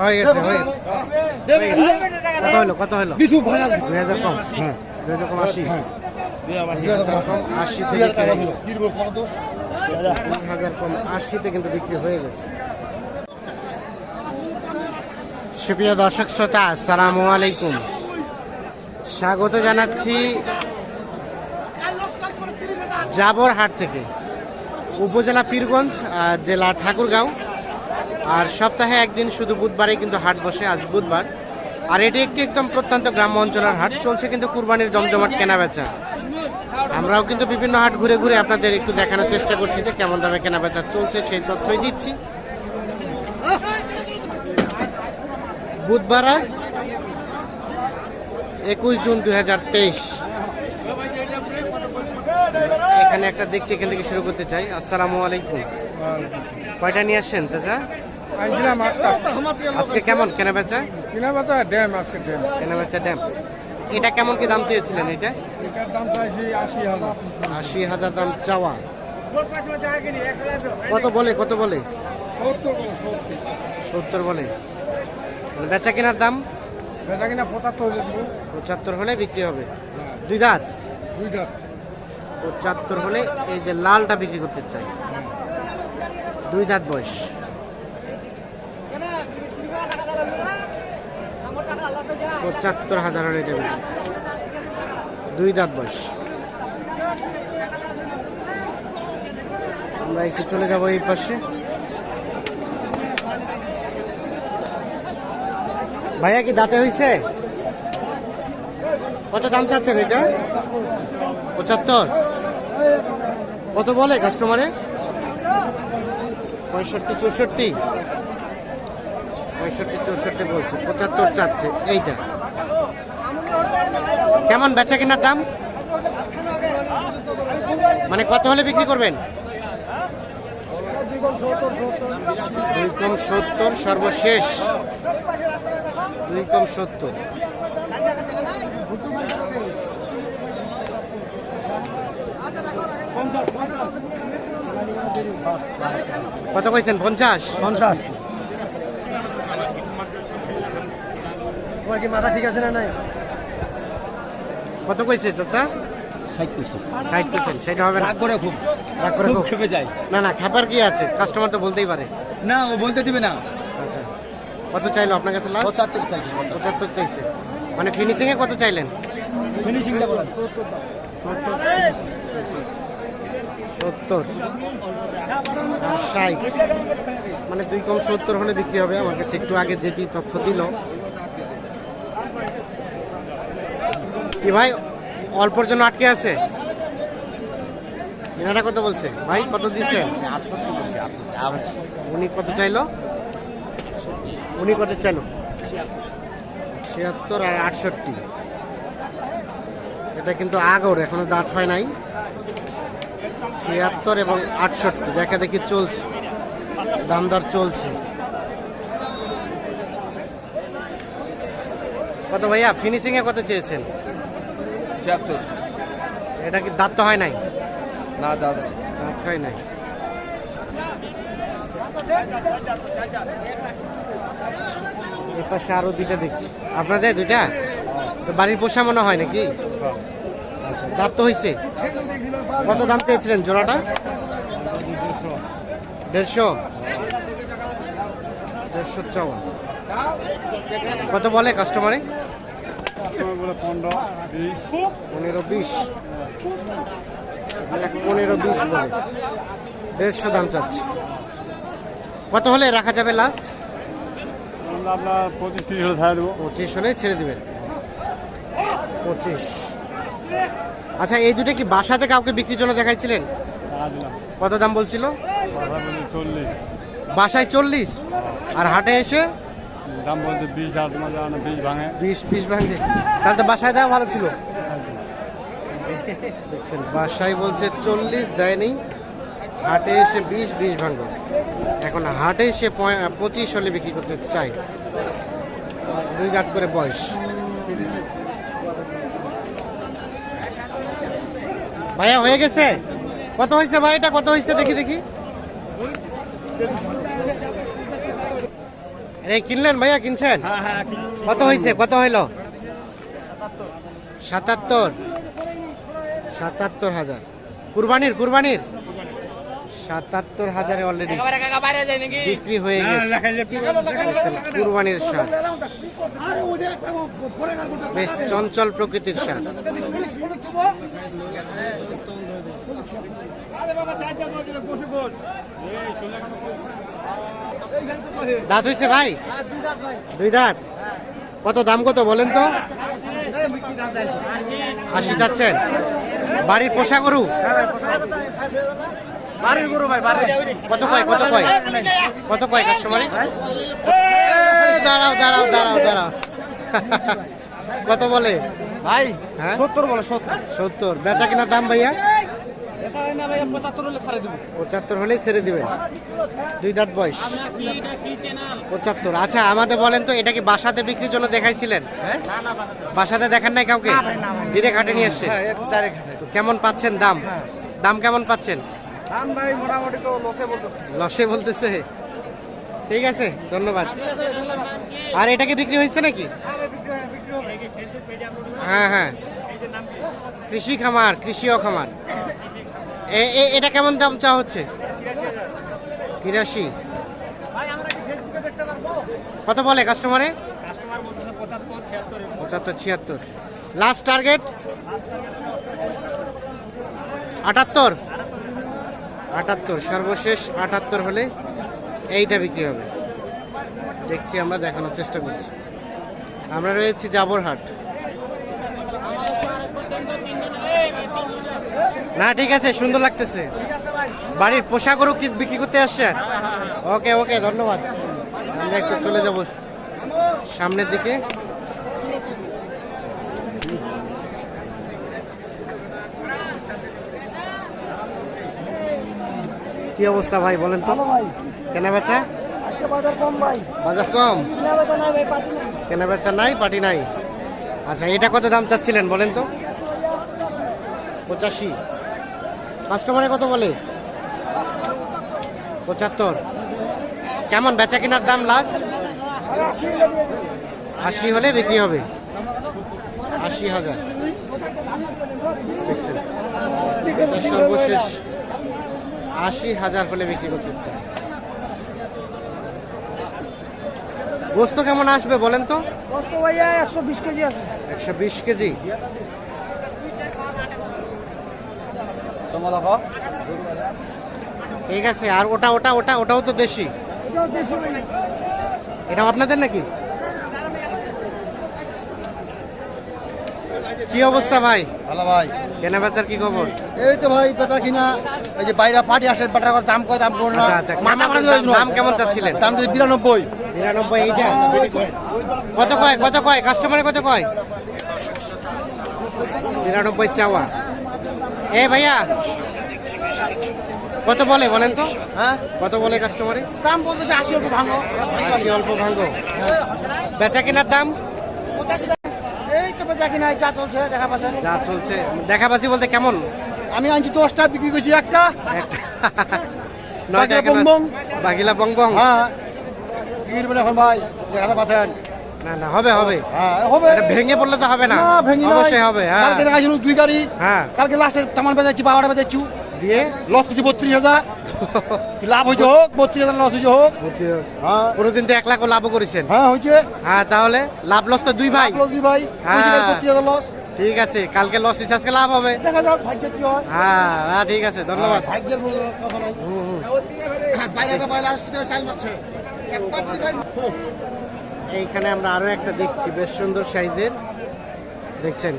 হয়ে গেছে হয়ে গেছে। হয়ে কত হলো কত হলো? কিছু দুই হাজার কম হ্যাঁ দুই হাজার কম আশি। দুই হাজার কম আশিতে বিক্রি হয়ে গেছে। কি বল কত তিন হাজার কম আশিতে কিন্তু বিক্রি হয়ে গেছে। সুপ্রিয় দর্শক শ্রোতা আসসালামু আলাইকুম। স্বাগত জানাচ্ছি জাবর হাট থেকে। উপজেলা পীরগঞ্জ আর জেলা ঠাকুরগাঁও। আর সপ্তাহে একদিন শুধু বুধবারে কিন্তু হাট বসে, আজ বুধবার। আর এটি একটি একদম প্রত্যন্ত গ্রাম্য অঞ্চলের হাট, চলছে কিন্তু কুরবানির জমজমাট কেনা বেচা আমরাও কিন্তু বিভিন্ন হাট ঘুরে ঘুরে আপনাদের একটু দেখানোর চেষ্টা করছি যে কেমন দামে কেনা বেচা চলছে, সেই তথ্যই দিচ্ছি। বুধবার আজ, একুশ জুন দুই হাজার তেইশ। এখানে একটা দেখছি, এখান থেকে শুরু করতে চাই। আসসালামু আলাইকুম। কয়টা নিয়ে আসছেন, চাচা? আজকে কেমন? কেনা বেচা? কিনা ড্যাম আজকে ড্যাম। কেনা বেচা ড্যাম। এটা কেমন কি দাম চেয়েছিলেন এটা? এটার দাম চাইছি আশি হাজার। আশি হাজার দাম চাওয়া। কত বলে কত বলে? সত্তর বলে মানে বেচা কেনার দাম? বেচা কিনা পঁচাত্তর হলে বিক্রি হবে? দুই দাঁত? দুইটা পঁচাত্তর হলে এই যে লালটা বিক্রি করতে চাই। দুই দাঁত বয়স। পঁচাত্তর হাজার হলে দুই দাঁত বয়স। আমরা একটু চলে যাব এই পাশে। ভাইয়া কি দাঁতে হয়েছে কত দাম চাচ্ছেন এটা? পঁচাত্তর। কত বলে কাস্টমারে? পঁয়ষট্টি, চৌষট্টি। পঁয়ষট্টি, চৌষট্টি বলছে। পঁচাত্তর চাচ্ছে। এইটা। কেমন বেচা কেনার দাম? মানে কত হলে বিক্রি করবেন? দুই কম সত্তর সর্বশেষ। দুই কম সত্তর। কত কইছেন? পঞ্চাশ? পঞ্চাশ। তোমার কি মাথা ঠিক আছে না নাই? কত কইছে চাচা? ষাট কইছে। ষাট কইছেন সেটা হবে না? রাগ করে খুব রাগ করে খুব। খেপে যায়। না না খাবার কি আছে? কাস্টমার তো বলতেই পারে। না ও বলতে দিবে না। আচ্ছা। কত চাইলো আপনার কাছে লাস্ট পঁচাত্তর চাইছে পঁচাত্তর। চাইছে। মানে ফিনিশিং এ কত চাইলেন? ফিনিশিংটা বলেন। সত্তর। ষাট। মানে দুই কম সত্তর হলে বিক্রি হবে। আমার কাছে একটু আগে যেটি তথ্য দিল কি ভাই? অল্পর জন্য আটকে আছে? এনারা কত বলছে? ভাই কত দিচ্ছে আটষট্টি বলছে উনি কত চাইলো? উনি কত চাইলো? ছিয়াত্তর আর আটষট্টি। এটা কিন্তু আগর এখনও দাঁত হয় নাই। ছিয়াত্তর এবং আটষট্টি দেখা দেখি চলছে। দাম দর চলছে। কত ভাইয়া? ফিনিশিংয়ে কত চেয়েছেন? ছিয়াত্তর। এটা কি দাঁত তো হয় নাই? না দাদা দাঁত হয় নাই। এই পাশে আরও দুইটা দেখছি। আপনাদের দুইটা? তো বাড়ির পোষা মনে হয় নাকি? আচ্ছা দাঁত তো হয়েছে কত দাম চেয়েছিলেন জোড়াটা? দেড়শো। দেড়শো চাওয়া কত বলে কাস্টমারে পনেরো বিশ পনেরো বিশ। বলে। দেড়শো দাম চাচ্ছি। কত হলে রাখা যাবে লাস্ট আপনার পঁচিশ তিরিশ হলে ছাড়া দেবো। পঁচিশ হলে ছেড়ে দিবেন। পঁচিশ। আচ্ছা এই দুটো কি বাসাতে কাউকে বিক্রির জন্য দেখাইছিলেন? কত দাম বলছিল? বাসায় চল্লিশ? আর হাটে এসে? দাম বলতে বিশ আর তোমার বিশ ভাঙে। বিশ বিশ ভাঙছে তাহলে তো বাসায় দেওয়া ভালো ছিল। দেখছেন, বাসায় বলছে চল্লিশ, দেয়নি। হাটে এসে বিশ বিশ ভাঙবে এখন হাটে এসে পঁচিশ হলে বিক্রি করতে চাই। দুই গাঁট করে বয়স। ভাইয়া, হয়ে গেছে? কত হয়েছে ভাই? এটা কত হয়েছে? দেখি দেখি। কিনলেন ভাইয়া কিনছেন? কত হয়েছে? কত হইল? সাতাত্তর। সাতাত্তর হাজার। কুরবানির কুরবানির? সাতাত্তর হাজারে অলরেডি বিক্রি হয়ে গেছে। কুরবানির সার বেশ চঞ্চল প্রকৃতির সার দাঁত হয়েছে ভাই? দুই দাঁত? কত দাম কত বলেন তো? আশি যাচ্ছেন বাড়ির পোষা গরু? কত কয় কত কয়? কত কয় কাস্টমারে দাঁড়াও দাঁড়াও দাঁড়াও দাঁড়াও। কত বলে? ভাই হ্যাঁ? সত্তর বলো সত্তর। সত্তর। বেচা কিনার দাম ভাইয়া? ভাই পঁচাত্তর হলেই ছেড়ে দিবেন দুই দাঁত বয়স। পঁচাত্তর। আচ্ছা আমাদের বলেন তো এটা কি বাসাতে বিক্রির জন্য দেখাইছিলেন? হ্যাঁ? বাসাতে দেখেন নাই কাউকে? নিয়ে এসছে? হ্যাঁ কেমন পাচ্ছেন দাম? দাম কেমন পাচ্ছেন? দাম ভাই মোটামুটি তো লসে বলতেছে। ঠিক আছে ধন্যবাদ। আর এটা কি বিক্রি হয়েছে নাকি? হ্যাঁ হ্যাঁ। কৃষি খামার কৃষিও খামার। এটা কেমন দাম চা হচ্ছে? তিরাশি। কত বলে কাস্টমারে পঁচাত্তর, ছিয়াত্তর। লাস্ট টার্গেট আটাত্তর। আটাত্তর, সর্বশেষ আটাত্তর হলে এইটা বিক্রি হবে। দেখছি আমরা, দেখানোর চেষ্টা করছি। আমরা রয়েছি জাবরহাট। না ঠিক আছে সুন্দর লাগতেছে। বাড়ির পোশাক গরু কি বিক্রি করতে আসছেন ওকে ওকে ধন্যবাদ। আমরা একটু চলে যাব সামনের দিকে। কি অবস্থা ভাই বলেন তো? কেনা বেচা? বাজার কম ভাই। বাজার কম? কেনা বেচা নাই পাটি নাই। আচ্ছা এটা কত দাম চাচ্ছিলেন বলেন তো? পঁচাশি। কাস্টমারে কত বলে? পঁচাত্তর। কেমন বেচা কেনার দাম লাস্ট আশি হলে বিক্রি হবে। আশি হাজার। দেখছেন? সর্বশেষ আশি হাজার হলে বিক্রি করতে গোস্ত কেমন আসবে বলেন তো? ভাইয়া একশো বিশ কেজি আছে। একশো বিশ কেজি। সময় দেখো ঠিক আছে আর ওটা ওটা ওটা ওটাও তো দেশি। এটা আপনাদের নাকি? কি অবস্থা ভাই? ভালো ভাই। কেনা বেচার কি খবর? এই তো ভাই বেচা কিনা। এই যে বাইরে পার্টি আসে বাটার করে দাম কয় দাম করো না। আচ্ছা আচ্ছা দাম- কেমন চাচ্ছিলেন? দাম যদি বিরানব্বই। নিরানব্বই এইটা? কত কয় কত কয়? কাস্টমারে কত কয়? নিরানব্বই চাওয়া। এ ভাইয়া কত বলে বলেন তো? হ্যাঁ? কত বলে কাস্টমারে দাম বলতেছে আশি অল্প ভাঙো। আশি অল্প ভাঙ্গো বেচা কেনার দাম? এই তো বেচা কিনা যা চলছে দেখা পাচ্ছেন যা চলছে। দেখাবাজি বলতে কেমন? আমি আনছি দশটা বিক্রি করছি একটা। একটা। নয়টা বং বং। বাকিলা বং বং হ্যাঁ। বিক্রি করবেন এখন ভাই দেখা পাচ্ছেন। না না হবে হবে। হ্যাঁ হবে। এটা ভেঙে পড়লে তো হবে না। ভেঙে অবশ্যই হবে হ্যাঁ। কালকে দুই গাড়ি। হ্যাঁ। কালকে লাস্টে তামান বেজাচ্ছি বারোটা বেজাচ্ছু দিয়ে? লস করছি বত্রিশ হাজার। লাভ হয়েছে হোক বত্রিশ হাজার লস হয়েছে হোক। হ্যাঁ। কোনোদিন তো এক লাখও লাভও করেছেন। হ্যাঁ হয়েছে। হ্যাঁ তাহলে লাভ লস তো দুই ভাই। লস দি ভাই। হ্যাঁ। বত্রিশ হাজার লস ঠিক আছে কালকে লস হচ্ছে আজকে লাভ হবে। দেখা যাক ভাগ্য কি হয়। হ্যাঁ হ্যাঁ ঠিক আছে ধন্যবাদ। ভাগ্যের কথা নাই। বাইরে বাইরে আসতে চাল এইখানে আমরা আরও একটা দেখছি বেশ সুন্দর সাইজের। দেখছেন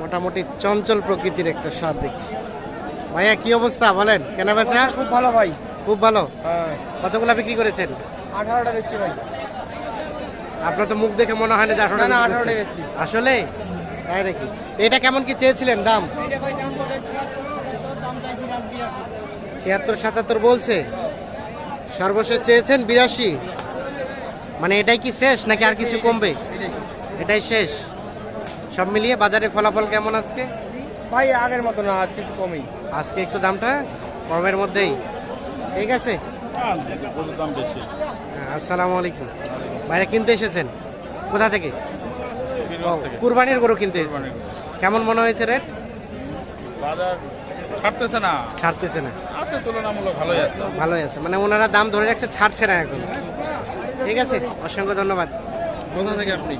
মোটামুটি চঞ্চল প্রকৃতির একটা সার দেখছি। ভাইয়া কি অবস্থা? বলেন কেনা বেচা? খুব ভালো ভাই। খুব ভালো? হ্যাঁ। কতগুলা বিক্রি করেছেন? আঠারোটা ভাই। আপনার তো মুখ দেখে মনে হয় না যে না, না, 18 18 বিক্রি বেশি। করেছেন। আসলে? তাই নাকি? এটা কেমন কি চেয়েছিলেন দাম? ছিয়াত্তর সাতাত্তর বলছে। সর্বশেষ চেয়েছেন বিরাশি? মানে এটাই কি শেষ নাকি আর কিছু কমবে? এটাই শেষ। সব মিলিয়ে বাজারে ফলাফল কেমন আজকে? ভাই আগের মতো না আজকে একটু কমই। আজকে একটু দামটা কমের মধ্যেই। ঠিক আছে? দাম বেশি হ্যাঁ, আসসালামু আলাইকুম। বাইরে কিনতে এসেছেন? কোথা থেকে? কুরবানির গরু কিনতে এসেছেন। কেমন মনে হয়েছে রেট? বাজার ছাড়তেছে না। ছাড়তেছে না। আছে তুলনামূলক ভালোই আছে। ভালোই আছে। মানে ওনারা দাম ধরে রাখছে ছাড়ছে না এখন। ঠিক আছে? অসংখ্য ধন্যবাদ। কোথা থেকে আপনি?